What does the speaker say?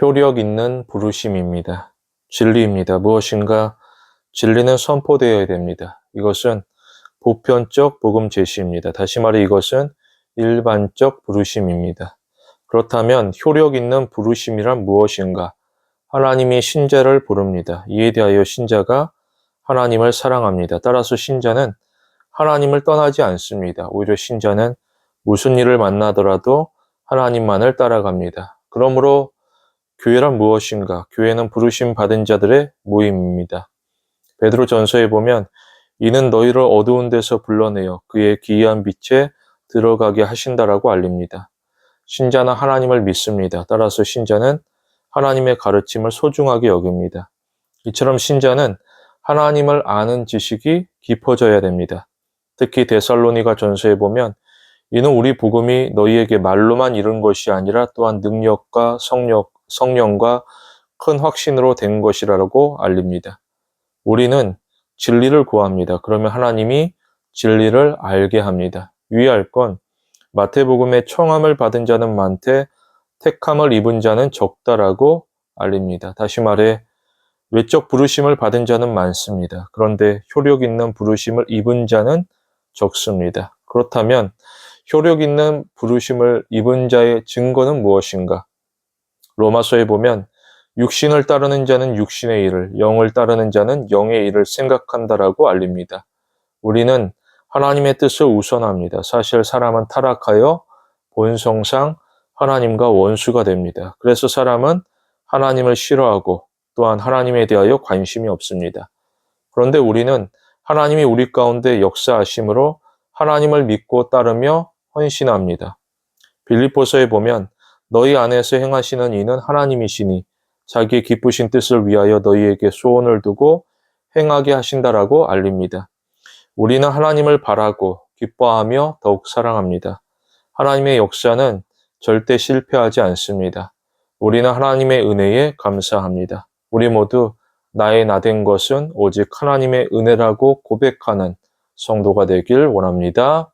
효력 있는 부르심입니다. 진리입니다. 무엇인가 진리는 선포되어야 됩니다. 이것은 보편적 복음 제시입니다. 다시 말해 이것은 일반적 부르심입니다. 그렇다면 효력 있는 부르심이란 무엇인가? 하나님이 신자를 부릅니다. 이에 대하여 신자가 하나님을 사랑합니다. 따라서 신자는 하나님을 떠나지 않습니다. 오히려 신자는 무슨 일을 만나더라도 하나님만을 따라갑니다. 그러므로 교회란 무엇인가? 교회는 부르심 받은 자들의 모임입니다. 베드로 전서에 보면 이는 너희를 어두운 데서 불러내어 그의 기이한 빛에 들어가게 하신다라고 알립니다. 신자는 하나님을 믿습니다. 따라서 신자는 하나님의 가르침을 소중하게 여깁니다. 이처럼 신자는 하나님을 아는 지식이 깊어져야 됩니다. 특히 데살로니가 전서에 보면 이는 우리 복음이 너희에게 말로만 이룬 것이 아니라 또한 능력과 성력, 성령과 큰 확신으로 된 것이라고 알립니다. 우리는 진리를 구합니다. 그러면 하나님이 진리를 알게 합니다. 유의할 건 마태복음에 청함을 받은 자는 많되 택함을 입은 자는 적다라고 알립니다. 다시 말해 외적 부르심을 받은 자는 많습니다. 그런데 효력 있는 부르심을 입은 자는 적습니다. 그렇다면 효력 있는 부르심을 입은 자의 증거는 무엇인가? 로마서에 보면 육신을 따르는 자는 육신의 일을, 영을 따르는 자는 영의 일을 생각한다라고 알립니다. 우리는 하나님의 뜻을 우선합니다. 사실 사람은 타락하여 본성상 하나님과 원수가 됩니다. 그래서 사람은 하나님을 싫어하고 또한 하나님에 대하여 관심이 없습니다. 그런데 우리는 하나님이 우리 가운데 역사하심으로 하나님을 믿고 따르며 헌신합니다. 빌립보서에 보면 너희 안에서 행하시는 이는 하나님이시니 자기의 기쁘신 뜻을 위하여 너희에게 소원을 두고 행하게 하신다라고 알립니다. 우리는 하나님을 바라고 기뻐하며 더욱 사랑합니다. 하나님의 역사는 절대 실패하지 않습니다. 우리는 하나님의 은혜에 감사합니다. 우리 모두 나의 나 된 것은 오직 하나님의 은혜라고 고백하는 성도가 되길 원합니다.